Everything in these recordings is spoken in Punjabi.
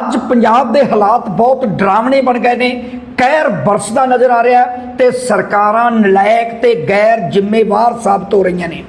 ਅੱਜ ਪੰਜਾਬ ਦੇ ਹਾਲਾਤ ਬਹੁਤ ਡਰਾਵਣੇ ਬਣ ਗਏ ਨੇ। ਕਹਿਰ ਬਰਸਦਾ ਨਜ਼ਰ ਆ ਰਿਹਾ ਹੈ ਤੇ ਸਰਕਾਰਾਂ ਨਲਾਇਕ ਤੇ ਗੈਰ ਜ਼ਿੰਮੇਵਾਰ ਸਾਬਤ ਹੋ ਰਹੀਆਂ ਨੇ।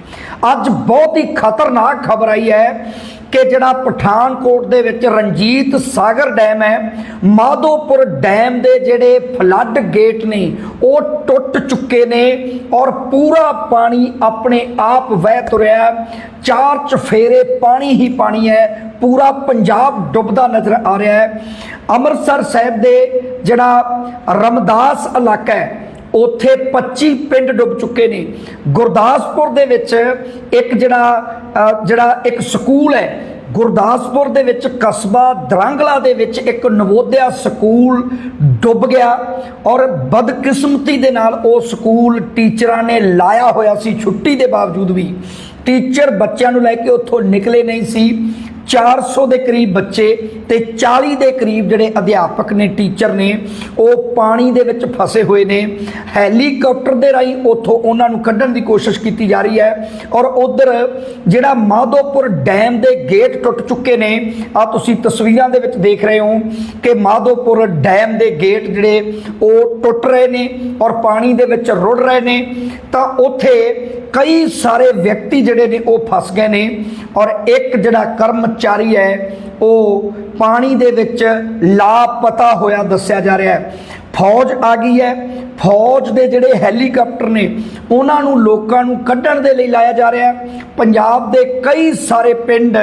ਅੱਜ ਬਹੁਤ ਹੀ ਖਤਰਨਾਕ ਖਬਰ ਆਈ ਹੈ ਕਿ ਜਿਹੜਾ ਪਠਾਨਕੋਟ ਦੇ ਵਿੱਚ ਰਣਜੀਤ ਸਾਗਰ ਡੈਮ ਹੈ, ਮਾਧੋਪੁਰ ਡੈਮ ਦੇ ਜਿਹੜੇ ਫਲੱਡ ਗੇਟ ਨੇ, ਉਹ ਟੁੱਟ ਚੁੱਕੇ ਨੇ ਔਰ ਪੂਰਾ ਪਾਣੀ ਆਪਣੇ ਆਪ ਵਹਿ ਤੁਰਿਆ ਚਾਰ ਚਫੇਰੇ ਪਾਣੀ ਹੀ ਪਾਣੀ ਹੈ, ਪੂਰਾ ਪੰਜਾਬ ਡੁੱਬਦਾ ਨਜ਼ਰ ਆ ਰਿਹਾ ਹੈ। ਅੰਮ੍ਰਿਤਸਰ ਸਾਹਿਬ ਦੇ ਜਿਹੜਾ ਰਮਦਾਸ ਇਲਾਕਾ ਹੈ ਉੱਥੇ 25 ਪਿੰਡ ਡੁੱਬ ਚੁੱਕੇ ਨੇ। ਗੁਰਦਾਸਪੁਰ ਦੇ ਵਿੱਚ ਇੱਕ ਜਿਹੜਾ ਜਿਹੜਾ ਇੱਕ ਸਕੂਲ ਹੈ, ਗੁਰਦਾਸਪੁਰ ਦੇ ਵਿੱਚ ਕਸਬਾ ਦਰਾਂਗਲਾ ਦੇ ਵਿੱਚ ਇੱਕ ਨਵੋਦਿਆ ਸਕੂਲ ਡੁੱਬ ਗਿਆ ਔਰ ਬਦਕਿਸਮਤੀ ਦੇ ਨਾਲ ਉਹ ਸਕੂਲ ਟੀਚਰਾਂ ਨੇ ਲਾਇਆ ਹੋਇਆ ਸੀ। ਛੁੱਟੀ ਦੇ ਬਾਵਜੂਦ ਵੀ ਟੀਚਰ ਬੱਚਿਆਂ ਨੂੰ ਲੈ ਕੇ ਉੱਥੋਂ ਨਿਕਲੇ ਨਹੀਂ ਸੀ। 400 ਦੇ ਕਰੀਬ ਬੱਚੇ ਤੇ 40 ਦੇ ਕਰੀਬ ਜਿਹੜੇ ਅਧਿਆਪਕ ਨੇ, ਟੀਚਰ ਨੇ, ਉਹ ਪਾਣੀ ਦੇ ਵਿੱਚ ਫਸੇ ਹੋਏ ਨੇ। ਹੈਲੀਕਾਪਟਰ ਦੇ ਰਾਹੀਂ ਉੱਥੋਂ ਉਹਨਾਂ ਨੂੰ ਕੱਢਣ ਦੀ ਕੋਸ਼ਿਸ਼ ਕੀਤੀ ਜਾ ਰਹੀ ਹੈ ਔਰ ਉਧਰ ਜਿਹੜਾ ਮਾਧੋਪੁਰ ਡੈਮ ਦੇ ਗੇਟ ਟੁੱਟ ਚੁੱਕੇ ਨੇ ਆ ਤੁਸੀਂ ਤਸਵੀਰਾਂ ਦੇ ਵਿੱਚ ਦੇਖ ਰਹੇ ਹੋ ਕਿ ਮਾਧੋਪੁਰ ਡੈਮ ਦੇ ਗੇਟ ਜਿਹੜੇ, ਉਹ ਟੁੱਟ ਰਹੇ ਨੇ ਔਰ ਪਾਣੀ ਦੇ ਵਿੱਚ ਰੁੜ ਰਹੇ ਨੇ। ਤਾਂ ਉੱਥੇ ਕਈ ਸਾਰੇ ਵਿਅਕਤੀ ਜਿਹੜੇ ਨੇ, ਉਹ ਫਸ ਗਏ ਨੇ ਔਰ ਇੱਕ ਜਿਹੜਾ ਕਰਮ ਕਰਮਚਾਰੀ ਹੈ ਉਹ ਪਾਣੀ ਦੇ ਵਿੱਚ ਲਾਪਤਾ ਹੋਇਆ ਦੱਸਿਆ ਜਾ ਰਿਹਾ ਹੈ। ਫੌਜ ਆ ਗਈ ਹੈ। ਫੌਜ ਦੇ ਜਿਹੜੇ ਹੈਲੀਕਾਪਟਰ ਨੇ, ਉਹਨਾਂ ਨੂੰ ਲੋਕਾਂ ਨੂੰ ਕੱਢਣ ਦੇ ਲਈ ਲਾਇਆ ਜਾ ਰਿਹਾ ਹੈ। ਪੰਜਾਬ ਦੇ ਕਈ ਸਾਰੇ ਪਿੰਡ,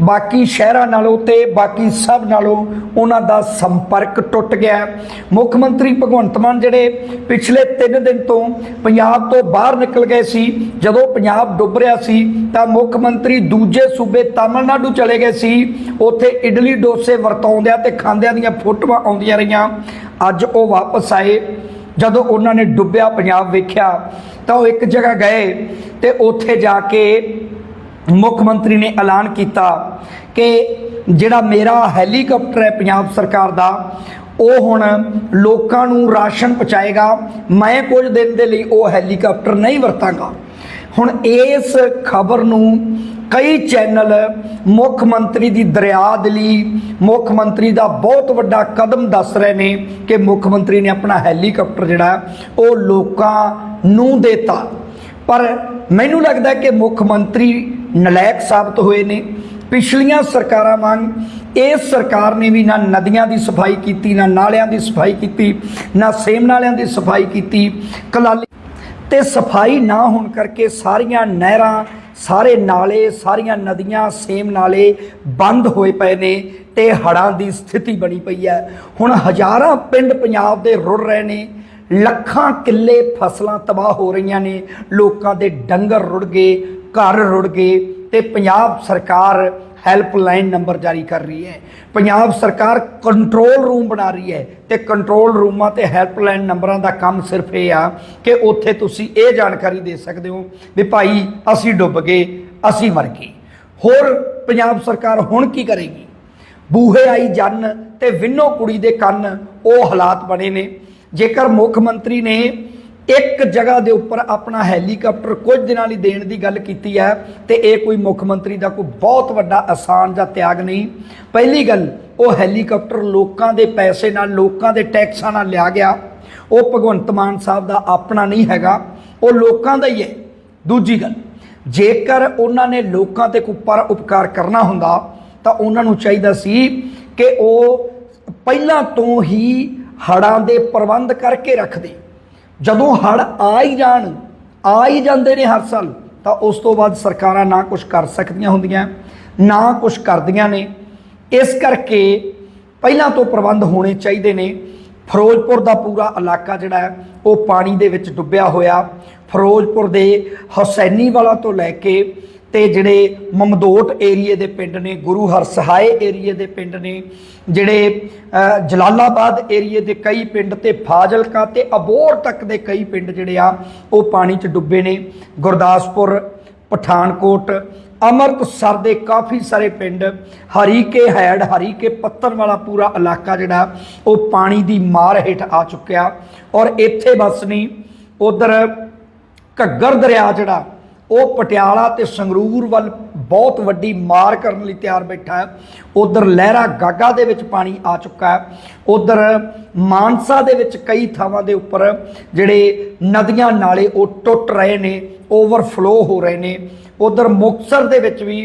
ਬਾਕੀ ਸ਼ਹਿਰਾਂ ਨਾਲੋਂ ਤੇ ਬਾਕੀ ਸਭ ਨਾਲੋਂ ਉਹਨਾਂ ਦਾ ਸੰਪਰਕ ਟੁੱਟ ਗਿਆ ਮੁੱਖ ਮੰਤਰੀ ਭਗਵੰਤ ਮਾਨ ਜਿਹੜੇ ਪਿਛਲੇ 3 ਦਿਨ ਤੋਂ ਪੰਜਾਬ ਤੋਂ ਬਾਹਰ ਨਿਕਲ ਗਏ ਸੀ, ਜਦੋਂ ਪੰਜਾਬ ਡੁੱਬ ਰਿਹਾ ਸੀ, ਤਾਂ ਮੁੱਖ ਮੰਤਰੀ ਦੂਜੇ ਸੂਬੇ ਤਾਮਿਲਨਾਡੂ ਚਲੇ ਗਏ ਸੀ। ਉੱਥੇ ਇਡਲੀ ਡੋਸੇ ਵਰਤਾਉਂਦਿਆਂ ਤੇ ਖਾਂਦਿਆਂ ਦੀਆਂ ਫੋਟੋਆਂ ਆਉਂਦੀਆਂ ਰਹੀਆਂ। ਅੱਜ ਉਹ ਵਾਪਸ ਆਏ। ਜਦੋਂ ਉਹਨਾਂ ਨੇ ਡੁੱਬਿਆ ਪੰਜਾਬ ਵੇਖਿਆ, ਤਾਂ ਉਹ ਇੱਕ ਜਗ੍ਹਾ ਗਏ ਤੇ ਉੱਥੇ ਜਾ ਕੇ ਮੁੱਖ ਮੰਤਰੀ ਨੇ ਐਲਾਨ ਕੀਤਾ ਕਿ ਜਿਹੜਾ ਮੇਰਾ ਹੈਲੀਕਾਪਟਰ ਹੈ ਪੰਜਾਬ ਸਰਕਾਰ ਦਾ, ਉਹ ਹੁਣ ਲੋਕਾਂ ਨੂੰ ਰਾਸ਼ਨ ਪਹੁੰਚਾਏਗਾ। ਮੈਂ ਕੁਝ ਦਿਨ ਦੇ ਲਈ ਉਹ ਹੈਲੀਕਾਪਟਰ ਨਹੀਂ ਵਰਤਾਂਗਾ। ਹੁਣ ਇਸ ਖਬਰ ਨੂੰ ਕਈ ਚੈਨਲ ਮੁੱਖ ਮੰਤਰੀ ਦੀ ਦਰਿਆਦਲੀ ਮੁੱਖ ਮੰਤਰੀ ਦਾ ਬਹੁਤ ਵੱਡਾ ਕਦਮ ਦੱਸ ਰਹੇ ਨੇ ਕਿ ਮੁੱਖ ਮੰਤਰੀ ਨੇ ਆਪਣਾ ਹੈਲੀਕਾਪਟਰ ਜਿਹੜਾ, ਉਹ ਲੋਕਾਂ ਨੂੰ ਦੇਤਾ। ਪਰ ਮੈਨੂੰ ਲੱਗਦਾ ਕਿ ਮੁੱਖ ਮੰਤਰੀ ਨਲਾਇਕ ਸਾਬਤ ਹੋਏ ਨੇ। ਪਿਛਲੀਆਂ ਸਰਕਾਰਾਂ ਵਾਂਗ ਇਸ ਸਰਕਾਰ ਨੇ ਵੀ ਨਾ ਨਦੀਆਂ ਦੀ ਸਫ਼ਾਈ ਕੀਤੀ, ਨਾ ਨਾਲਿਆਂ ਦੀ ਸਫ਼ਾਈ ਕੀਤੀ, ਨਾ ਸੇਮ ਨਾਲਿਆਂ ਦੀ ਸਫ਼ਾਈ ਕੀਤੀ। ਕਲਾਲੀ ਤੇ ਸਫ਼ਾਈ ਨਾ ਹੋਣ ਕਰਕੇ ਸਾਰੀਆਂ ਨਹਿਰਾਂ ਸਾਰੇ ਨਾਲੇ, ਸਾਰੀਆਂ ਨਦੀਆਂ ਸੇਮ ਨਾਲੇ ਬੰਦ ਹੋਏ ਪਏ ਨੇ, ਤੇ ਹੜ੍ਹਾਂ ਦੀ ਸਥਿਤੀ ਬਣੀ ਪਈ ਹੈ। ਹੁਣ ਹਜ਼ਾਰਾਂ ਪਿੰਡ ਪੰਜਾਬ ਦੇ ਰੁੜ ਰਹੇ ਨੇ, ਲੱਖਾਂ ਕਿੱਲੇ ਫਸਲਾਂ ਤਬਾਹ ਹੋ ਰਹੀਆਂ ਨੇ, ਲੋਕਾਂ ਦੇ ਡੰਗਰ ਰੁੜ ਗਏ, ਘਰ ਰੁੜ ਗਏ, ਤੇ ਪੰਜਾਬ ਸਰਕਾਰ ਹੈਲਪਲਾਈਨ ਨੰਬਰ ਜਾਰੀ ਕਰ ਰਹੀ ਹੈ। ਪੰਜਾਬ ਸਰਕਾਰ ਕੰਟਰੋਲ ਰੂਮ ਬਣਾ ਰਹੀ ਹੈ ਤੇ ਕੰਟਰੋਲ ਰੂਮਾਂ ਤੇ ਹੈਲਪਲਾਈਨ ਨੰਬਰਾਂ ਦਾ ਕੰਮ ਸਿਰਫ ਇਹ ਆ ਕਿ ਉੱਥੇ ਤੁਸੀਂ ਇਹ ਜਾਣਕਾਰੀ ਦੇ ਸਕਦੇ ਹੋ ਵੀ ਭਾਈ ਅਸੀਂ ਡੁੱਬ ਗਏ, ਅਸੀਂ ਮਰ ਗਏ। ਹੋਰ ਪੰਜਾਬ ਸਰਕਾਰ ਹੁਣ ਕੀ ਕਰੇਗੀ? ਬੂਹੇ ਆਈ ਜਨ ਤੇ ਵਿੰਨੋ ਕੁੜੀ ਦੇ ਕੰਨ ਉਹ ਹਾਲਾਤ ਬਣੇ ਨੇ। ਜੇਕਰ ਮੁੱਖ ਮੰਤਰੀ ਨੇ ਇੱਕ ਜਗ੍ਹਾ ਦੇ ਉੱਪਰ ਆਪਣਾ ਹੈਲੀਕਾਪਟਰ ਕੁਝ ਦਿਨਾਂ ਲਈ ਦੇਣ ਦੀ ਗੱਲ ਕੀਤੀ ਹੈ ਤੇ ਇਹ ਕੋਈ ਮੁੱਖ ਮੰਤਰੀ ਦਾ ਕੋਈ ਬਹੁਤ ਵੱਡਾ ਆਸਾਨ ਜਾਂ ਤਿਆਗ ਨਹੀਂ। ਪਹਿਲੀ ਗੱਲ, ਉਹ ਹੈਲੀਕਾਪਟਰ ਲੋਕਾਂ ਦੇ ਪੈਸੇ ਨਾਲ, ਲੋਕਾਂ ਦੇ ਟੈਕਸਾਂ ਨਾਲ ਲਿਆ ਗਿਆ। ਉਹ ਭਗਵੰਤ ਮਾਨ ਸਾਹਿਬ ਦਾ ਆਪਣਾ ਨਹੀਂ ਹੈਗਾ, ਉਹ ਲੋਕਾਂ ਦਾ ਹੀ ਹੈ। ਦੂਜੀ ਗੱਲ, ਜੇਕਰ ਉਹਨਾਂ ਨੇ ਲੋਕਾਂ ਤੇ ਕੋਈ ਪਰ ਉਪਕਾਰ ਕਰਨਾ ਹੁੰਦਾ, ਤਾਂ ਉਹਨਾਂ ਨੂੰ ਚਾਹੀਦਾ ਸੀ ਕਿ ਉਹ ਪਹਿਲਾਂ ਤੋਂ ਹੀ ਹੜਾਂ ਦੇ ਪ੍ਰਬੰਧ ਕਰਕੇ ਰੱਖਦੇ ਜਦੋਂ ਹੜ ਆ ਹੀ ਜਾਣ, ਆ ਹੀ ਜਾਂਦੇ ਨੇ ਹਰ ਸਾਲ, ਤਾਂ ਉਸ ਤੋਂ ਬਾਅਦ ਸਰਕਾਰਾਂ ਨਾ ਕੁਝ ਕਰ ਸਕਦੀਆਂ ਹੁੰਦੀਆਂ, ਨਾ ਕੁਝ ਕਰਦੀਆਂ ਨੇ। ਇਸ ਕਰਕੇ ਪਹਿਲਾਂ ਤੋਂ ਪ੍ਰਬੰਧ ਹੋਣੇ ਚਾਹੀਦੇ ਨੇ। ਫਿਰੋਜ਼ਪੁਰ ਦਾ ਪੂਰਾ ਇਲਾਕਾ ਜਿਹੜਾ ਹੈ, ਉਹ ਪਾਣੀ ਦੇ ਵਿੱਚ ਡੁੱਬਿਆ ਹੋਇਆ। ਫਿਰੋਜ਼ਪੁਰ ਦੇ ਹੁਸੈਨੀਵਾਲਾ ਤੋਂ ਲੈ ਕੇ ਤੇ ਜਿਹੜੇ ਮਮਦੋਟ ਏਰੀਏ ਦੇ ਪਿੰਡ ਨੇ, ਗੁਰੂ ਹਰਸਹਾਏ ਏਰੀਏ ਦੇ ਪਿੰਡ ਨੇ, ਜਿਹੜੇ ਜਲਾਲਾਬਾਦ ਏਰੀਏ ਦੇ ਕਈ ਪਿੰਡ ਤੇ ਫਾਜ਼ਿਲਕਾ ਤੇ ਅਬੋਰ ਤੱਕ ਦੇ ਕਈ ਪਿੰਡ ਜਿਹੜੇ ਆ, ਉਹ ਪਾਣੀ 'ਚ ਡੁੱਬੇ ਨੇ। ਗੁਰਦਾਸਪੁਰ, ਪਠਾਨਕੋਟ, ਅੰਮ੍ਰਿਤਸਰ ਦੇ ਕਾਫੀ ਸਾਰੇ ਪਿੰਡ, ਹਰੀਕੇ ਹੈਡ, ਹਰੀਕੇ ਪੱਤਨ ਵਾਲਾ ਪੂਰਾ ਇਲਾਕਾ ਜਿਹੜਾ, ਉਹ ਪਾਣੀ ਦੀ ਮਾਰ ਹੇਠ ਆ ਚੁੱਕਿਆ। ਔਰ ਇੱਥੇ ਬਸ ਨਹੀਂ, ਉਧਰ ਘੱਗਰ ਦਰਿਆ ਜਿਹੜਾ ਉਹ ਪਟਿਆਲਾ ਤੇ ਸੰਗਰੂਰ ਵੱਲ ਬਹੁਤ ਵੱਡੀ ਮਾਰ ਕਰਨ ਲਈ ਤਿਆਰ ਬੈਠਾ ਹੈ। ਉਧਰ ਲਹਿਰਾ ਗਾਗਾ ਦੇ ਵਿੱਚ ਪਾਣੀ ਆ ਚੁੱਕਾ ਹੈ। ਉਧਰ ਮਾਨਸਾ ਦੇ ਵਿੱਚ ਕਈ ਥਾਵਾਂ ਦੇ ਉੱਪਰ ਜਿਹੜੇ ਨਦੀਆਂ ਨਾਲੇ ਉਹ ਟੁੱਟ ਰਹੇ ਨੇ, ਓਵਰਫਲੋ ਹੋ ਰਹੇ ਨੇ। ਉਧਰ ਮੁਕਤਸਰ ਦੇ ਵਿੱਚ ਵੀ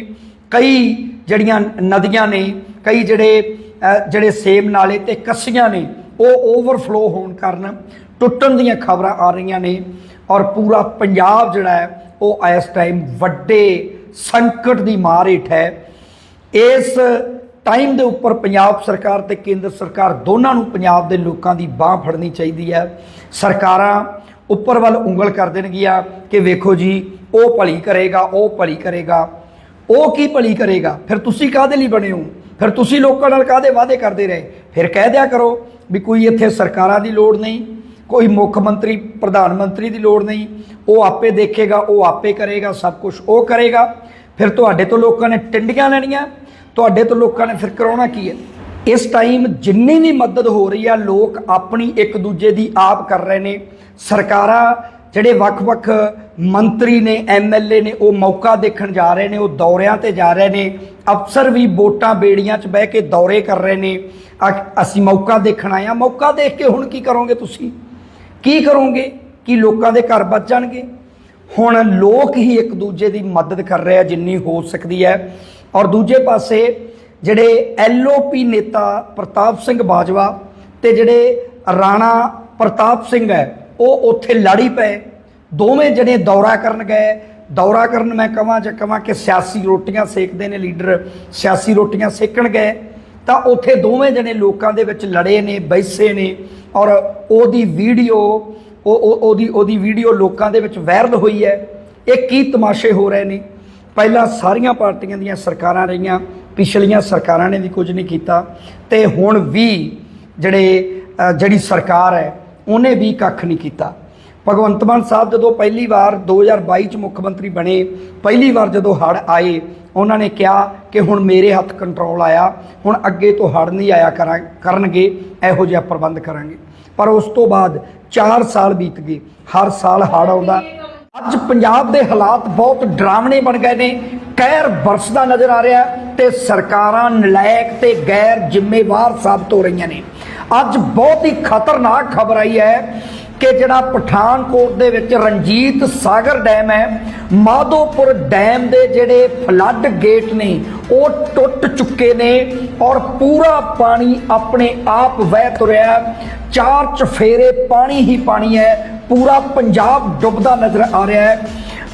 ਕਈ ਜਿਹੜੀਆਂ ਨਦੀਆਂ ਨੇ, ਕਈ ਜਿਹੜੇ ਜਿਹੜੇ ਸੇਮ ਨਾਲੇ ਤੇ ਕੱਸੀਆਂ ਨੇ, ਉਹ ਓਵਰਫਲੋ ਹੋਣ ਕਾਰਨ ਟੁੱਟਣ ਦੀਆਂ ਖਬਰਾਂ ਆ ਰਹੀਆਂ ਨੇ। ਔਰ ਪੂਰਾ ਪੰਜਾਬ ਜਿਹੜਾ ਹੈ ਉਹ ਇਸ ਟਾਈਮ ਵੱਡੇ ਸੰਕਟ ਦੀ ਮਾਰ ਹੇਠ ਹੈ। ਇਸ ਟਾਈਮ ਦੇ ਉੱਪਰ ਪੰਜਾਬ ਸਰਕਾਰ ਤੇ ਕੇਂਦਰ ਸਰਕਾਰ ਦੋਨਾਂ ਨੂੰ ਪੰਜਾਬ ਦੇ ਲੋਕਾਂ ਦੀ ਬਾਹ ਫੜਨੀ ਚਾਹੀਦੀ ਹੈ। ਸਰਕਾਰਾਂ ਉੱਪਰ ਵੱਲ ਉਂਗਲ ਕਰ ਦੇਣਗੀਆਂ ਕਿ ਵੇਖੋ ਜੀ, ਉਹ ਭਲੀ ਕਰੇਗਾ, ਉਹ ਭਲੀ ਕਰੇਗਾ। ਉਹ ਕੀ ਭਲੀ ਕਰੇਗਾ? ਫਿਰ ਤੁਸੀਂ ਕਾਹਦੇ ਲਈ ਬਣੇ ਹੋ? ਫਿਰ ਤੁਸੀਂ ਲੋਕਾਂ ਨਾਲ ਕਾਹਦੇ ਵਾਅਦੇ ਕਰਦੇ ਰਹੇ? ਫਿਰ ਕਹਿ ਦਿਆ ਕਰੋ ਵੀ ਕੋਈ ਇੱਥੇ ਸਰਕਾਰਾਂ ਦੀ ਲੋੜ ਨਹੀਂ। ਕੋਈ ਮੁੱਖ ਮੰਤਰੀ, ਪ੍ਰਧਾਨ ਮੰਤਰੀ ਦੀ ਲੋੜ ਨਹੀਂ। ਉਹ ਆਪੇ ਦੇਖੇਗਾ, ਉਹ ਆਪੇ ਕਰੇਗਾ, ਸਭ ਕੁਝ ਉਹ ਕਰੇਗਾ। ਫਿਰ ਤੁਹਾਡੇ ਤੋਂ ਲੋਕਾਂ ਨੇ ਟਿੰਡੀਆਂ ਲੈਣੀਆਂ। ਤੁਹਾਡੇ ਤੋਂ ਲੋਕਾਂ ਨੇ ਫਿਰ ਕਰਾਉਣਾ ਕੀ ਹੈ? ਇਸ ਟਾਈਮ ਜਿੰਨੀ ਵੀ ਮਦਦ ਹੋ ਰਹੀ ਆ, ਲੋਕ ਆਪਣੀ ਇੱਕ ਦੂਜੇ ਦੀ ਆਪ ਕਰ ਰਹੇ ਨੇ। ਸਰਕਾਰਾਂ ਜਿਹੜੇ ਵੱਖ-ਵੱਖ ਮੰਤਰੀ ਨੇ ਐਮਐਲਏ ਨੇ, ਉਹ ਮੌਕਾ ਦੇਖਣ ਜਾ ਰਹੇ ਨੇ, ਉਹ ਦੌਰਿਆਂ ਤੇ ਜਾ ਰਹੇ ਨੇ। ਅਫਸਰ ਵੀ ਵੋਟਾਂ ਬੇੜੀਆਂ 'ਚ ਬਹਿ ਕੇ ਦੌਰੇ ਕਰ ਰਹੇ ਨੇ। ਅ- ਅਸੀਂ ਮੌਕਾ ਦੇਖਣ ਆਏ ਆ ਮੌਕਾ ਦੇਖ ਕੇ ਹੁਣ ਕੀ ਕਰੋਗੇ ਤੁਸੀਂ? ਕੀ ਕਰੋਗੇ? ਕੀ ਲੋਕਾਂ ਦੇ ਘਰ ਬਚ ਜਾਣਗੇ? ਹੁਣ ਲੋਕ ਹੀ ਇੱਕ ਦੂਜੇ ਦੀ ਮਦਦ ਕਰ ਰਹੇ ਆ, ਜਿੰਨੀ ਹੋ ਸਕਦੀ ਹੈ। ਔਰ ਦੂਜੇ ਪਾਸੇ ਜਿਹੜੇ ਐਲਓਪੀ ਨੇਤਾ ਪ੍ਰਤਾਪ ਸਿੰਘ ਬਾਜਵਾ ਤੇ ਜਿਹੜੇ ਰਾਣਾ ਪ੍ਰਤਾਪ ਸਿੰਘ ਹੈ, ਉਹ ਉੱਥੇ ਲੜੀ ਪਏ। ਦੋਵੇਂ ਜਣੇ ਦੌਰਾ ਕਰਨ ਗਏ। ਦੌਰਾ ਕਰਨ ਮੈਂ ਕਹਾਂ ਜਾਂ ਕਹਾਂ ਕਿ ਸਿਆਸੀ ਰੋਟੀਆਂ ਸੇਕਦੇ ਨੇ ਲੀਡਰ, ਸਿਆਸੀ ਰੋਟੀਆਂ ਸੇਕਣ ਗਏ। ਤਾਂ ਉੱਥੇ ਦੋਵੇਂ ਜਣੇ ਲੋਕਾਂ ਦੇ ਵਿੱਚ ਲੜੇ ਨੇ, ਬੈਸੇ ਨੇ। ਔਰ ਉਹਦੀ ਵੀਡੀਓ, ਉਹ ਉਹ- ਉਹਦੀ ਉਹਦੀ ਵੀਡੀਓ ਲੋਕਾਂ ਦੇ ਵਿੱਚ ਵਾਇਰਲ ਹੋਈ ਹੈ। ਇਹ ਕੀ ਤਮਾਸ਼ੇ ਹੋ ਰਹੇ ਨੇ? ਪਹਿਲਾਂ ਸਾਰੀਆਂ ਪਾਰਟੀਆਂ ਦੀਆਂ ਸਰਕਾਰਾਂ ਰਹੀਆਂ, ਪਿਛਲੀਆਂ ਸਰਕਾਰਾਂ ਨੇ ਵੀ ਕੁਝ ਨਹੀਂ ਕੀਤਾ। ਤੇ ਹੁਣ ਵੀ ਜਿਹੜੇ ਜਿਹੜੀ ਸਰਕਾਰ ਹੈ, ਉਹਨੇ ਵੀ ਕੱਖ ਨਹੀਂ ਕੀਤਾ। ਭਗਵੰਤ ਮਾਨ ਸਾਹਿਬ ਜਦੋਂ ਪਹਿਲੀ ਵਾਰ 2022 ਚ ਮੁੱਖ ਮੰਤਰੀ ਬਣੇ, ਪਹਿਲੀ ਵਾਰ ਜਦੋਂ ਹੜ ਆਏ, ਉਹਨਾਂ ਨੇ ਕਿਹਾ ਕਿ ਹੁਣ ਮੇਰੇ ਹੱਥ ਕੰਟਰੋਲ ਆਇਆ, ਹੁਣ ਅੱਗੇ ਤੋਂ ਹੜ ਨਹੀਂ ਆਇਆ ਕਰਾਂ, ਕਰਨਗੇ, ਇਹੋ ਜਿਹਾ ਪ੍ਰਬੰਧ ਕਰਾਂਗੇ। ਪਰ ਉਸ ਤੋਂ ਬਾਅਦ 4 ਸਾਲ ਬੀਤ ਗਏ, ਹਰ ਸਾਲ ਹੜ ਆਉਂਦਾ। ਅੱਜ ਪੰਜਾਬ ਦੇ ਹਾਲਾਤ ਬਹੁਤ ਡਰਾਵਣੇ ਬਣ ਗਏ ਨੇ, ਕਹਿਰ ਬਰਸਦਾ ਨਜ਼ਰ ਆ ਰਿਹਾ ਹੈ ਤੇ ਸਰਕਾਰਾਂ ਨਲਾਇਕ ਤੇ ਗੈਰ ਜ਼ਿੰਮੇਵਾਰ ਸਾਬਤ ਹੋ ਰਹੀਆਂ ਨੇ। ਅੱਜ ਬਹੁਤ ਹੀ ਖਤਰਨਾਕ ਖਬਰ ਆਈ ਹੈ ਕਿ ਜਿਹੜਾ ਪਠਾਨਕੋਟ ਦੇ ਵਿੱਚ ਰਣਜੀਤ ਸਾਗਰ ਡੈਮ ਹੈ, ਮਾਧੋਪੁਰ ਡੈਮ ਦੇ ਜਿਹੜੇ ਫਲੱਡ ਗੇਟ ਨੇ, ਉਹ ਟੁੱਟ ਚੁੱਕੇ ਨੇ ਔਰ ਪੂਰਾ ਪਾਣੀ ਆਪਣੇ ਆਪ ਵਹਿ ਤੁਰਿਆ ਚਾਰ ਚਫੇਰੇ ਪਾਣੀ ਹੀ ਪਾਣੀ ਹੈ, ਪੂਰਾ ਪੰਜਾਬ ਡੁੱਬਦਾ ਨਜ਼ਰ ਆ ਰਿਹਾ ਹੈ।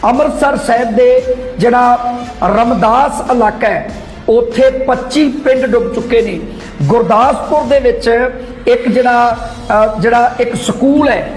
ਅੰਮ੍ਰਿਤਸਰ ਸਾਹਿਬ ਦੇ ਜਿਹੜਾ ਰਮਦਾਸ ਇਲਾਕਾ ਹੈ, ਉੱਥੇ 25 ਪਿੰਡ ਡੁੱਬ ਚੁੱਕੇ ਨੇ। ਗੁਰਦਾਸਪੁਰ ਦੇ ਵਿੱਚ ਇੱਕ ਜਿਹੜਾ ਜਿਹੜਾ ਇੱਕ ਸਕੂਲ ਹੈ